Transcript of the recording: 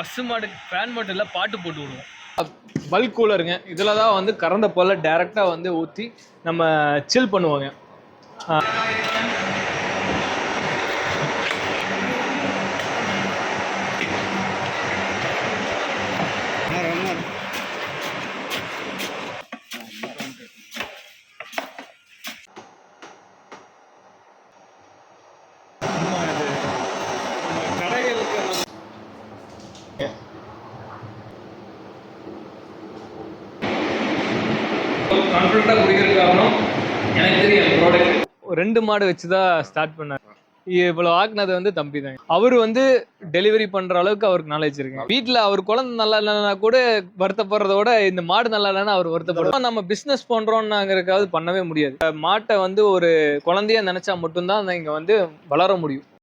பசு மாடு ஃபேன் மட்டும் இல்லை பாட்டு போட்டு விடுவோம். பல்க் கூலருங்க. இதில் தான் வந்து கறந்த போல டேரெக்டாக வந்து ஊற்றி நம்ம சில் பண்ணுவோங்க. குடிக்கிற காரணம் எனக்கு தெரியும் ப்ராடக்ட் ரெண்டு மாடு வச்சு தான் ஸ்டார்ட் பண்ணார். இவ்வளோ ஆக்குனது வந்து தம்பி தான். அவர் வந்து டெலிவரி பண்ணுற அளவுக்கு அவருக்கு நாலேஜ் இருக்கு. வீட்டில் அவர் குழந்தை நல்லா இல்லைன்னா கூட வருத்தப்படுறத விட இந்த மாடு நல்லா இல்லைன்னா அவர் வருத்தப்படுவோம் நம்ம பிஸ்னஸ் பண்ணுறோம்னாங்கிறதுக்காவது பண்ணவே முடியாது. மாட்டை வந்து ஒரு குழந்தைய நினச்சா மட்டும்தான் இங்கே வந்து வளர முடியும்.